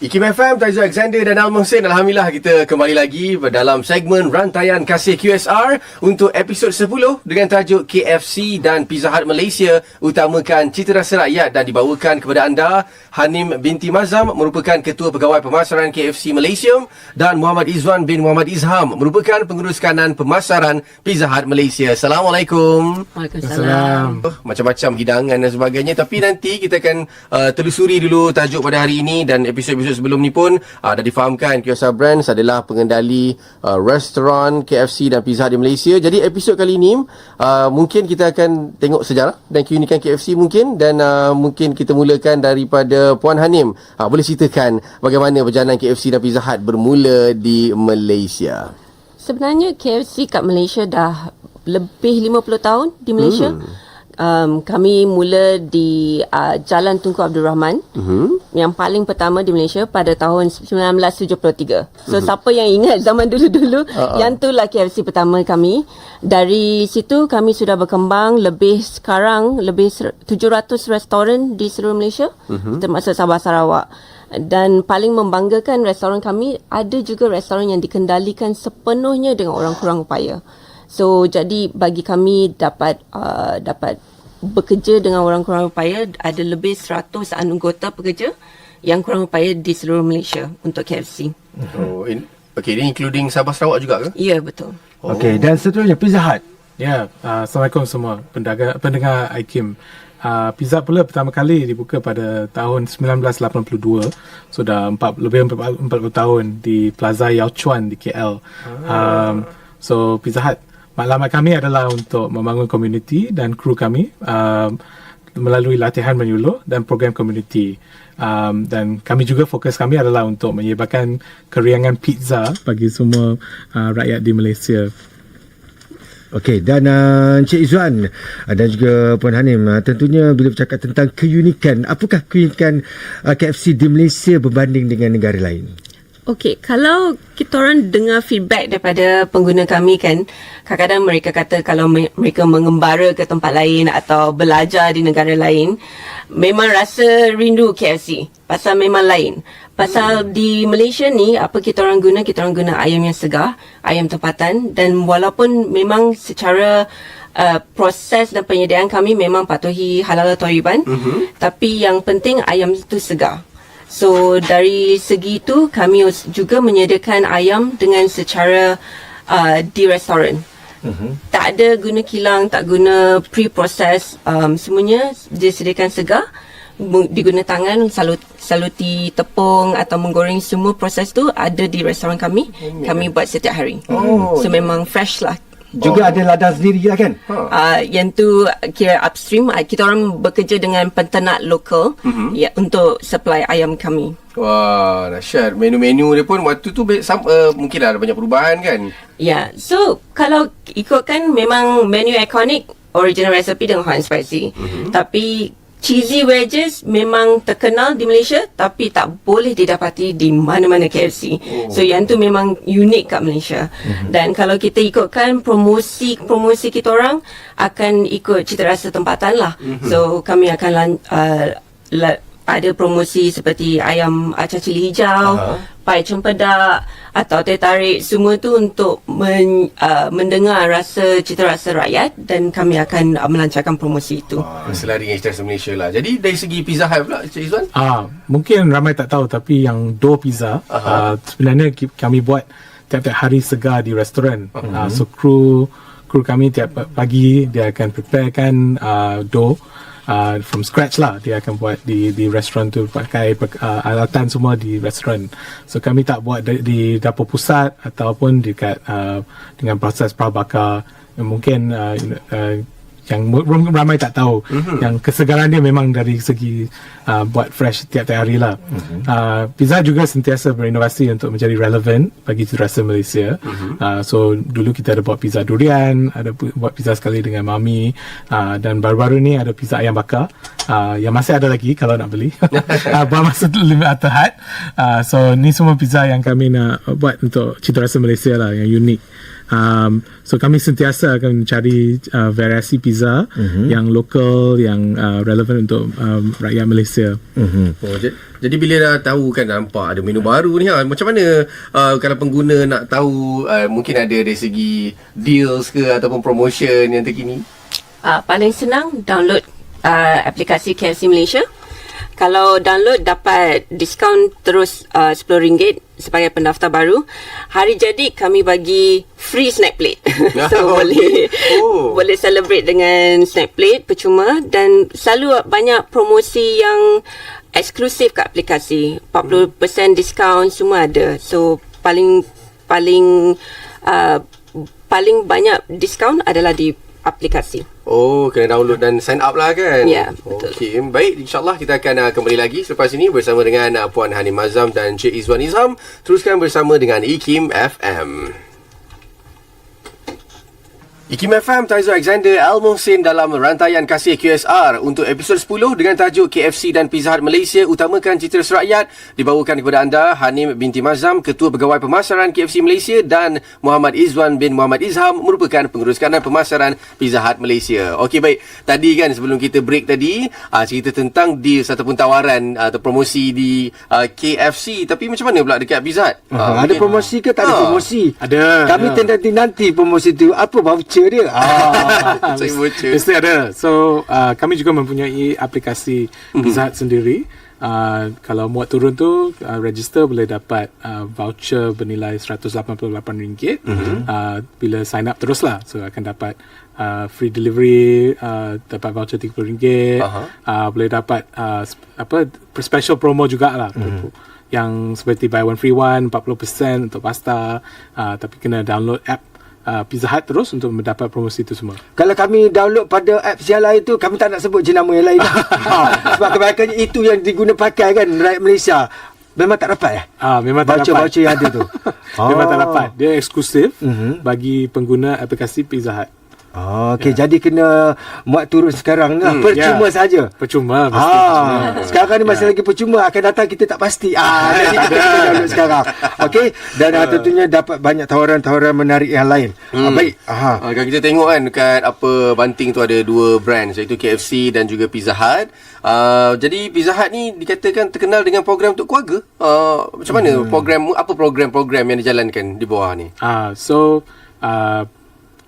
Ikim FM, Taizu Alexander dan Al Mohsin. Alhamdulillah kita kembali lagi dalam segmen rantaian kasih QSR untuk episod 10 dengan tajuk KFC dan Pizza Hut Malaysia utamakan cita rasa rakyat dan dibawakan kepada anda Hanim binti Mazam merupakan Ketua Pegawai Pemasaran KFC Malaysia dan Muhammad Izwan bin Muhammad Izham merupakan Pengurus Kanan Pemasaran Pizza Hut Malaysia. Assalamualaikum. Waalaikumsalam. Macam-macam hidangan dan sebagainya tapi nanti kita akan uh, telusuri dulu tajuk pada hari ini dan episod-episod sebelum ni pun uh, dah difahamkan QSR Brands adalah pengendali uh, restoran KFC dan Pizza di Malaysia. Jadi episod kali ini uh, mungkin kita akan tengok sejarah dan keunikan KFC mungkin dan uh, mungkin kita mulakan daripada Puan Hanim. Uh, boleh ceritakan bagaimana perjalanan KFC dan Pizza Hut bermula di Malaysia? Sebenarnya KFC kat Malaysia dah lebih 50 tahun di Malaysia. Hmm. Um, kami mula di uh, Jalan Tunku Abdul Rahman uh-huh. yang paling pertama di Malaysia pada tahun 1973. So uh-huh. siapa yang ingat zaman dulu-dulu uh-huh. yang itulah KFC pertama kami. Dari situ kami sudah berkembang lebih sekarang lebih 700 restoran di seluruh Malaysia uh-huh. termasuk Sabah Sarawak. Dan paling membanggakan restoran kami ada juga restoran yang dikendalikan sepenuhnya dengan orang kurang upaya. So jadi bagi kami dapat uh, dapat bekerja dengan orang kurang upaya ada lebih 100 anggota pekerja yang kurang upaya di seluruh Malaysia untuk KFC. Oh, in, okay, ini including Sabah Sarawak juga ke? Ya, yeah, betul. Oh. Okay, dan seterusnya Pizza Hut. Ya, yeah, uh, Assalamualaikum semua pendengar, pendengar IKIM. Uh, Pizza pula pertama kali dibuka pada tahun 1982. Sudah so, lebih 40 tahun di Plaza Yao Chuan di KL. Ah. Um, so Pizza Hut Maklumat kami adalah untuk membangun komuniti dan kru kami um, melalui latihan menyuluh dan program komuniti. Um, dan kami juga fokus kami adalah untuk menyebabkan keriangan pizza bagi semua uh, rakyat di Malaysia. Okey dan uh, Encik uh, dan juga Puan Hanim uh, tentunya bila bercakap tentang keunikan apakah keunikan uh, KFC di Malaysia berbanding dengan negara lain? Okey, kalau kita orang dengar feedback daripada pengguna kami kan, kadang-kadang mereka kata kalau mereka mengembara ke tempat lain atau belajar di negara lain, memang rasa rindu KFC. Pasal memang lain. Pasal hmm. di Malaysia ni, apa kita orang guna, kita orang guna ayam yang segar, ayam tempatan dan walaupun memang secara uh, proses dan penyediaan kami memang patuhi halal toyiban, mm-hmm. tapi yang penting ayam itu segar. So dari segi itu kami juga menyediakan ayam dengan secara uh, di restoran. Uh-huh. Tak ada guna kilang, tak guna pre-process, um, semuanya disediakan segar diguna tangan salut saluti tepung atau menggoreng semua proses tu ada di restoran kami oh, kami buat setiap hari oh, so yeah. memang fresh lah juga oh. ada ladang sendiri lah kan? Ha. Uh, yang tu kira upstream. Uh, kita orang bekerja dengan penternak lokal mm-hmm. ya, untuk supply ayam kami. Wah, dahsyat. Menu-menu dia pun waktu tu uh, mungkin ada banyak perubahan kan? Ya, yeah. so kalau ikutkan memang menu ikonik original recipe dengan hot and spicy. Mm-hmm. Tapi cheesy wedges memang terkenal di Malaysia tapi tak boleh didapati di mana-mana KFC. Oh. So yang tu memang unik kat Malaysia. Mm-hmm. Dan kalau kita ikutkan promosi promosi kita orang akan ikut cita rasa tempatan lah. Mm-hmm. So kami akan uh, ada promosi seperti ayam acah cili hijau, uh-huh. pai cempedak atau teh tarik semua tu untuk men, uh, mendengar rasa cita rasa rakyat dan kami akan uh, melancarkan promosi itu. Wah, selari dengan cita Malaysia lah. Jadi dari segi pizza hut pula Cik Izwan? Ah, mungkin ramai tak tahu tapi yang dough pizza uh-huh. uh, sebenarnya kami buat tiap-tiap hari segar di restoran. Uh-huh. Uh, so kru kru kami tiap pagi dia akan preparekan uh, dough uh, from scratch lah dia akan buat di di restoran tu pakai uh, alatan semua di restoran so kami tak buat di, di dapur pusat ataupun dekat uh, dengan proses prabakar. Mungkin uh, uh, yang ramai tak tahu. Mm-hmm. yang kesegaran dia memang dari segi uh, buat fresh tiap-tiap hari lah. Mm-hmm. uh, pizza juga sentiasa berinovasi untuk menjadi relevant bagi rasa Malaysia. Mm-hmm. uh, so dulu kita ada buat pizza durian ada buat pizza sekali dengan mami uh, dan baru-baru ni ada pizza ayam bakar. Uh, yang masih ada lagi kalau nak beli. Uh, buat masa limit atahat uh, so ni semua pizza yang kami nak buat untuk cita rasa Malaysia lah yang unik Um, so kami sentiasa akan mencari uh, variasi pizza uh-huh. yang lokal, yang uh, relevan untuk um, rakyat Malaysia. Mhm. Oh, jadi, jadi bila dah tahu kan nampak ada menu baru ni ha, macam mana uh, kalau pengguna nak tahu uh, mungkin ada dari segi deals ke ataupun promotion yang terkini? Uh, paling senang download uh, aplikasi KFC Malaysia. Kalau download dapat diskaun terus uh, RM10 sebagai pendaftar baru. Hari jadi kami bagi free snack plate. so Oh. boleh Oh. boleh celebrate dengan snack plate percuma dan selalu banyak promosi yang eksklusif kat aplikasi. 40% diskaun semua ada. So paling paling uh, paling banyak diskaun adalah di aplikasi. Oh, kena download dan sign up lah kan? Ya, betul. Okey, baik. InsyaAllah kita akan uh, kembali lagi selepas ini bersama dengan uh, Puan Hanim Azam dan Cik Izwan Izham. Teruskan bersama dengan IKIM FM. IKIM FM, Taizo Alexander Al Mohsin dalam rantaian kasih QSR untuk episod 10 dengan tajuk KFC dan Pizza Hut Malaysia utamakan citra rakyat dibawakan kepada anda Hanim binti Mazam, Ketua Pegawai Pemasaran KFC Malaysia dan Muhammad Izwan bin Muhammad Izham merupakan pengurus kanan pemasaran Pizza Hut Malaysia. Okey baik, tadi kan sebelum kita break tadi uh, cerita tentang deal ataupun tawaran uh, atau promosi di uh, KFC tapi macam mana pula dekat Pizza Hut? Uh, Ah, ada promosi ke tak ada Ah. promosi? Ada, Kami ada. nanti-nanti promosi tu apa voucher dia? Ah. Bocor. Mesti ada. So uh, kami juga mempunyai aplikasi. Pizza Hut sendiri. Uh, kalau muat turun tu uh, register boleh dapat uh, voucher bernilai RM188 Mhm. uh, bila sign up teruslah so akan dapat uh, free delivery uh, dapat voucher RM30 Aha. uh, boleh dapat uh, sp- apa special promo jugalah Mhm. yang seperti buy one free one 40% untuk pasta uh, tapi kena download app uh, Pizza Hut terus untuk mendapat promosi itu semua Kalau kami download pada apps yang lain tu Kami tak nak sebut jenama yang lain ha, Sebab kebanyakannya itu yang diguna pakai kan Rakyat Malaysia Memang tak dapat eh Ah, memang tak dapat. Voucher-voucher yang ada tu Memang tak Oh. dapat. Dia eksklusif Mhm. bagi pengguna aplikasi Pizza Hut. Oh, okay, jadi kena muat turun sekarang lah. Hmm, percuma ya. saja. Percuma pasti. percuma. Ah, sekarang ni masih lagi percuma akan datang kita tak pasti. Ah, jadi kita kena download sekarang. Okey, dan uh, tentunya dapat banyak tawaran-tawaran menarik yang lain. Ah, baik. Aha. Uh, kalau kita tengok kan dekat apa banting tu ada dua brand iaitu KFC dan juga Pizza Hut. Uh, jadi Pizza Hut ni dikatakan terkenal dengan program untuk keluarga. Uh, macam mana hmm. program apa program-program yang dijalankan di bawah ni? Ah, so uh,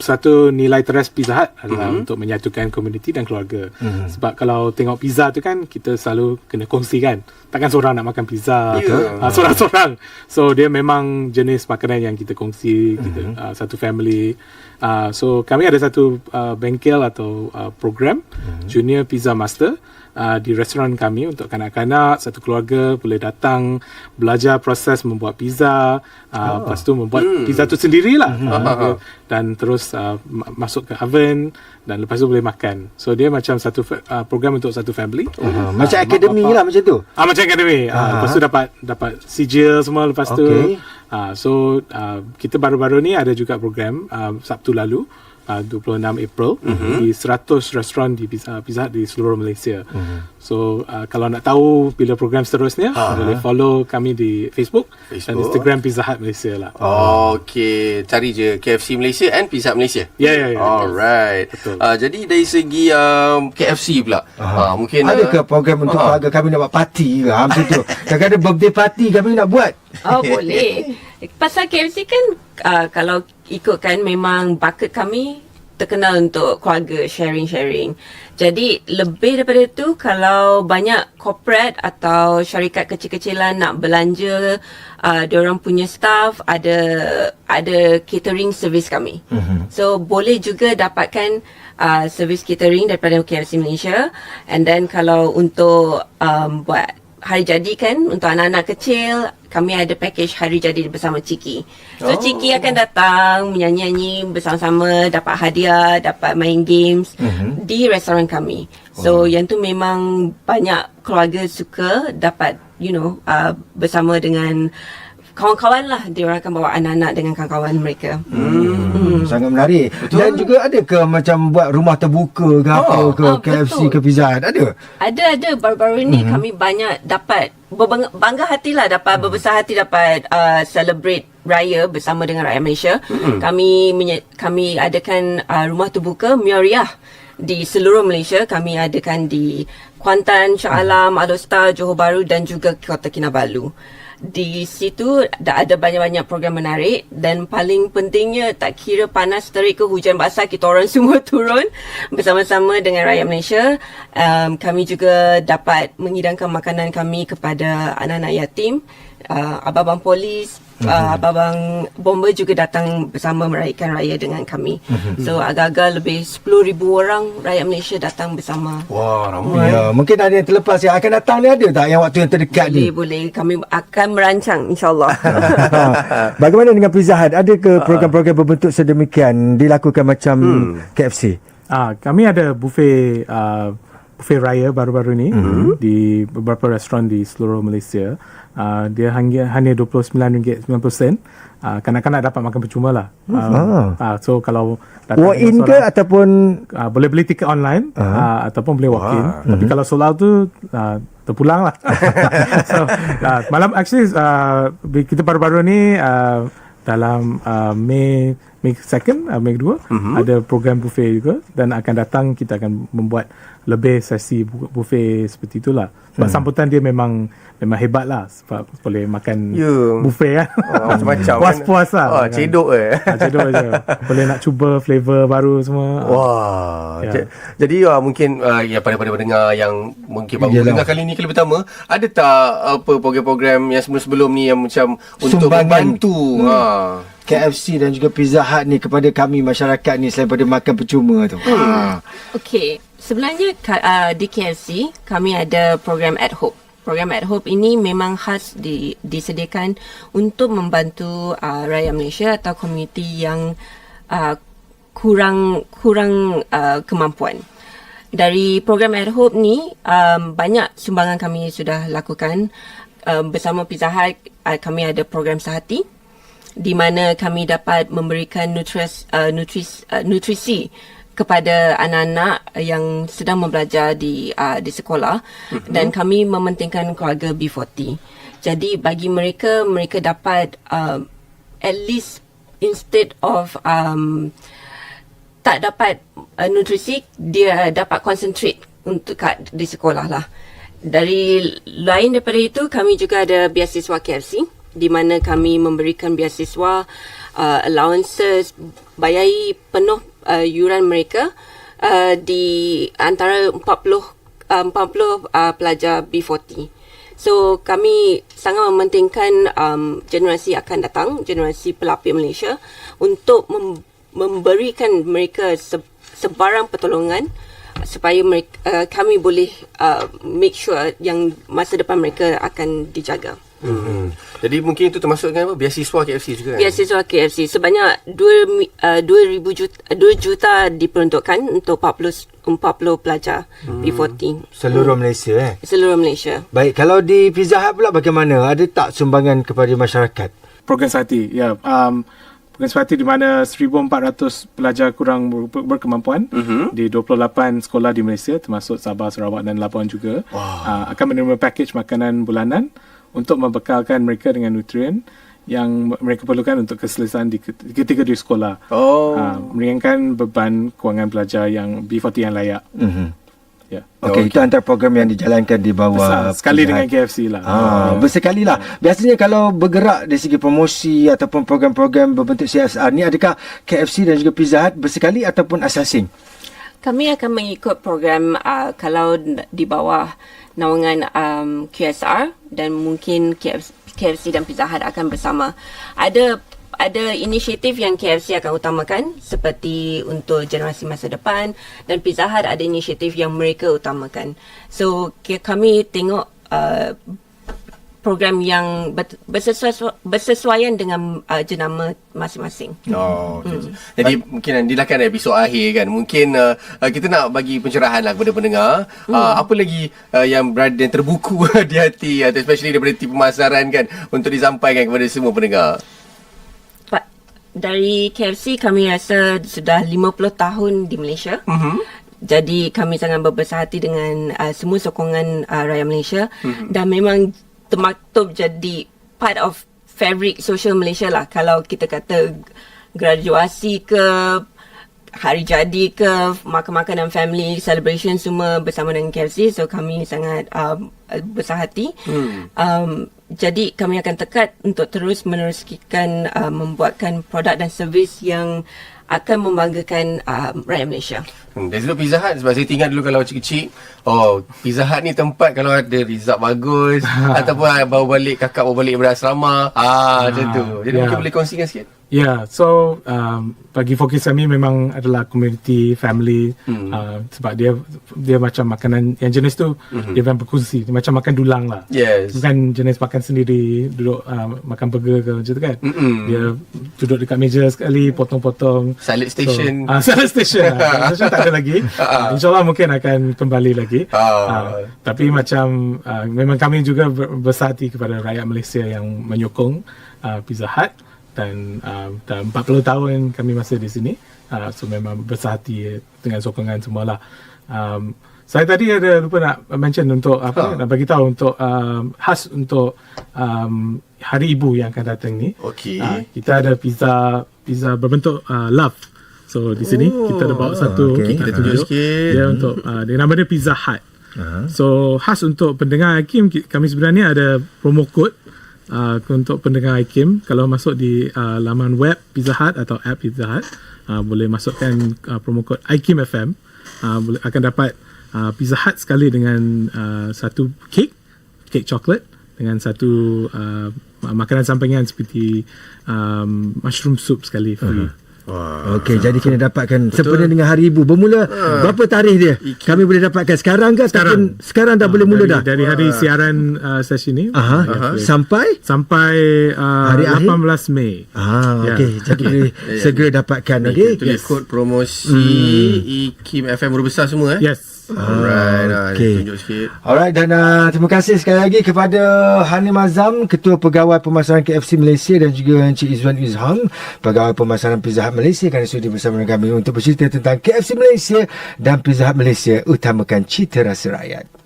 satu nilai teras Pizza Hut adalah Mhm. untuk menyatukan komuniti dan keluarga. Sebab kalau tengok pizza tu kan kita selalu kena kongsi kan. Takkan seorang nak makan pizza. Ya. Ah, seorang-seorang. So dia memang jenis makanan yang kita kongsi, kita uh, satu family. Uh, so kami ada satu uh, bengkel atau uh, program Junior Pizza Master uh, di restoran kami untuk kanak-kanak satu keluarga boleh datang belajar proses membuat pizza uh, lepas tu membuat pizza tu sendirilah. Uh, dan terus uh, ma- masuk ke oven dan lepas tu boleh makan. So dia macam satu fa- uh, program untuk satu family. Ah, macam akademi lah macam tu. Ah macam akademi. Ah, lepas tu dapat dapat sijil semua lepas tu. Okey. Ah so uh, kita baru-baru ni ada juga program uh, Sabtu lalu uh, 26 April mm-hmm. di 100 restoran di Pizza, Pizza di seluruh Malaysia. Mm-hmm. So uh, kalau nak tahu bila program seterusnya uh-huh. boleh follow kami di Facebook, dan Facebook. Instagram Pizza Hut Malaysia lah. Oh. Okey, cari je KFC Malaysia and Pizza Hut Malaysia. Ya ya ya. Alright. Betul. Uh, jadi dari segi um, KFC pula. Uh, mungkin Ada ke uh, program untuk Ah. keluarga kami nak buat parti ke? Ha, macam tu. Kadang-kadang birthday party kami nak buat. Oh boleh. Pasal KFC kan uh, kalau ikutkan memang bucket kami terkenal untuk keluarga sharing-sharing. Jadi lebih daripada tu kalau banyak corporate atau syarikat kecil-kecilan nak belanja uh, diorang punya staff ada ada catering service kami. Mm-hmm. So boleh juga dapatkan uh, service catering daripada KFC Malaysia and then kalau untuk um, buat hari jadi kan untuk anak-anak kecil kami ada package hari jadi bersama Ciki. So oh. Ciki akan datang menyanyi-nyanyi bersama-sama dapat hadiah, dapat main games mm-hmm. di restoran kami. So oh. yang tu memang banyak keluarga suka dapat you know uh, bersama dengan kawan-kawan lah dia orang akan bawa anak-anak dengan kawan-kawan mereka. Hmm. Sangat menarik. Betul. Dan juga ada ke macam buat rumah terbuka ke apa Oh. ke Ah, KFC betul. ke Pizza Hut? Ada? Ada ada baru-baru ni mm-hmm. kami banyak dapat berbangga bangga hatilah dapat mm. berbesar hati dapat uh, celebrate raya bersama dengan rakyat Malaysia. Mm-hmm. Kami menye- kami adakan uh, rumah terbuka Meriah di seluruh Malaysia. Kami adakan di Kuantan, Shah Alam, Alor Johor Bahru dan juga Kota Kinabalu. Di situ dah ada banyak-banyak program menarik dan paling pentingnya tak kira panas terik ke hujan basah kita orang semua turun bersama-sama dengan rakyat Malaysia. Um, kami juga dapat mengidangkan makanan kami kepada anak-anak yatim. Uh, abang-abang polis, uh, abang-abang bomber juga datang bersama meraihkan raya dengan kami. So agak-agak lebih 10,000 orang rakyat Malaysia datang bersama. Wah, ramai. Ya, mungkin ada yang terlepas yang akan datang ni ada tak yang waktu yang terdekat Boleh, ni? boleh. Kami akan merancang insyaAllah. Bagaimana dengan Pizza Hut? Ada ke program-program berbentuk sedemikian dilakukan macam KFC? Ah, kami ada buffet uh, buffet raya baru-baru ni mm-hmm. di beberapa restoran di seluruh Malaysia. Uh, dia hanya hanya RM29.90 sen. Uh, kanak-kanak dapat makan percuma lah. Uh, uh, so kalau datang Walk in ke ataupun uh, boleh beli tiket online uh, uh, ataupun boleh walk in. Tapi kalau sold out tu uh, terpulang lah. so uh, malam actually uh, kita baru-baru ni uh, dalam uh, Mei Mei 2nd, uh, Mei 2 uh-huh. ada program buffet juga dan akan datang kita akan membuat lebih sesi bu- buffet seperti itulah. Sebab Hmm. sambutan dia memang memang hebat lah sebab boleh makan Ya. buffet kan. Oh, macam-macam. Puas-puas lah. Oh, cedok eh. Ah, cedok je. Boleh nak cuba flavor baru semua. Wah. Ya. Ja- Jadi uh, mungkin uh, ya pada pada pendengar yang mungkin baru Yalah. dengar kali ni kali pertama, ada tak apa program-program yang sebelum-sebelum ni yang macam untuk Sumbangan. membantu ha. KFC dan juga Pizza Hut ni kepada kami masyarakat ni selain pada makan percuma tu. Ha. Okey, sebenarnya uh, di KFC kami ada program At Hope. Program At Hope ini memang khas di, disediakan untuk membantu uh, rakyat Malaysia atau komuniti yang uh, kurang kurang uh, kemampuan. Dari program At Hope ni um, banyak sumbangan kami sudah lakukan um, bersama Pizza Hut uh, kami ada program sehati di mana kami dapat memberikan nutris, uh, nutris, uh, nutrisi kepada anak-anak yang sedang membelajar di uh, di sekolah mm-hmm. dan kami mementingkan keluarga B40. Jadi bagi mereka mereka dapat uh, at least instead of um, tak dapat uh, nutrisi dia dapat concentrate untuk kat di sekolah lah. Dari lain daripada itu kami juga ada beasiswa KFC di mana kami memberikan beasiswa uh, allowances bayari penuh uh, yuran mereka uh, di antara 40 uh, 40 uh, pelajar B40. So kami sangat mementingkan um, generasi akan datang, generasi pelapis Malaysia untuk mem- memberikan mereka se- sebarang pertolongan supaya mereka, uh, kami boleh uh, make sure yang masa depan mereka akan dijaga. Hmm. Jadi mungkin itu termasuk dengan apa? Beasiswa KFC juga kan? Beasiswa KFC sebanyak 2 mi- uh, 2000 juta 2 juta diperuntukkan untuk 40 40 pelajar hmm. B40 Seluruh Malaysia eh. seluruh Malaysia. Baik, kalau di Pizza Hut pula bagaimana? Ada tak sumbangan kepada masyarakat? program sehati ya um, program sehati di mana 1400 pelajar kurang ber- ber- berkemampuan uh-huh. di 28 sekolah di Malaysia termasuk Sabah Sarawak dan Labuan juga wow. uh, akan menerima package makanan bulanan untuk membekalkan mereka dengan nutrien yang mereka perlukan untuk keselesaan di ketika di sekolah Oh. uh, meringankan beban kewangan pelajar yang B40 yang layak Mhm. ya Okey, okay. itu antara program yang dijalankan di bawah Besar. sekali Pizza dengan. KFC lah Ah, bersekali lah. Biasanya kalau bergerak dari segi promosi ataupun program-program berbentuk CSR ni, adakah KFC dan juga Pizza Hut bersekali ataupun asasing? Kami akan mengikut program uh, kalau di bawah naungan um, QSR dan mungkin KFC, KFC dan Pizza Hut akan bersama. Ada ada inisiatif yang KFC akan utamakan seperti untuk generasi masa depan dan Pizza Hut ada inisiatif yang mereka utamakan. So kami tengok uh, program yang ber- bersesuai, bersesuaian dengan uh, jenama masing-masing. Oh, okay. Jadi mungkin nanti lah kan episod akhir kan. Mungkin uh, uh, kita nak bagi pencerahan lah kepada pendengar. Uh, apa lagi uh, yang berada yang terbuku di hati atau especially daripada tim pemasaran kan untuk disampaikan kepada semua pendengar. Pak, dari KFC kami rasa sudah 50 tahun di Malaysia. Mhm. Jadi kami sangat berbesar hati dengan uh, semua sokongan uh, rakyat Malaysia mm-hmm. dan memang termaktub jadi part of fabric social Malaysia lah. Kalau kita kata graduasi ke hari jadi ke makan-makan dan family celebration semua bersama dengan KFC so kami sangat um, besar hati hmm. um, jadi kami akan tekat untuk terus meneruskan uh, membuatkan produk dan servis yang akan membanggakan um, rakyat Malaysia. Hmm, dari situ Pizza Hut sebab saya tinggal dulu kalau kecil-kecil oh Pizza Hut ni tempat kalau ada result bagus ataupun bawa balik kakak bawa balik dari asrama ah macam tu jadi ya. mungkin boleh kongsikan sikit Ya, yeah, so um, bagi fokus kami memang adalah community, family hmm. uh, sebab dia dia macam makanan yang jenis tu hmm. dia memang berkongsi, dia macam makan dulang lah. yes Bukan jenis makan sendiri, duduk uh, makan burger ke macam tu kan. Mm-mm. Dia duduk dekat meja sekali, potong-potong. Salad station. So, uh, salad station. uh, station tak ada lagi. Uh, InsyaAllah mungkin akan kembali lagi. Ah. Uh, tapi macam uh, memang kami juga ber- besar hati kepada rakyat Malaysia yang menyokong uh, Pizza Hut dan uh, dah 40 tahun kami masih di sini. Uh, so memang besar dengan sokongan semualah. Um, saya tadi ada lupa nak mention untuk apa Ha. nak bagi tahu untuk um, khas untuk um, Hari Ibu yang akan datang ni. Okey. Ah, kita ada pizza pizza berbentuk uh, love. So di sini oh, kita ada bawa satu okey. Kita tunjuk sikit. Dia untuk uh, dia nama dia Pizza Hut. Ah. So khas untuk pendengar Hakim ki- kami sebenarnya ada promo code uh, untuk pendengar Hakim kalau masuk di uh, laman web Pizza Hut atau app Pizza Hut uh, boleh masukkan uh, promo code Hakim FM uh, boleh akan dapat uh, Pizza Hut sekali dengan uh, satu cake cake coklat dengan satu uh, makanan sampingan seperti um, mushroom soup sekali free. Uh-huh. Okey, jadi kena dapatkan sempena dengan Hari Ibu. Bermula berapa tarikh dia? Kami boleh dapatkan sekarang ke sekarang sekarang dah boleh mula dari, dah? Dari hari siaran uh, sesi ni Aha, boleh. sampai sampai uh, Hari akhir? 18 Mei. Ah, Ya. okey. Jadi boleh segera dapatkan okey. kita tulis kod promosi IKIM FM huruf besar semua eh Yes. Alright, ah, okey. tunjuk sikit. Alright dan uh, terima kasih sekali lagi kepada Hanim Azam Ketua Pegawai Pemasaran KFC Malaysia dan juga Encik Izwan Izham Pegawai Pemasaran Pizza Hut Malaysia kerana sudi bersama dengan kami untuk bercerita tentang KFC Malaysia dan Pizza Hut Malaysia utamakan cita rasa rakyat.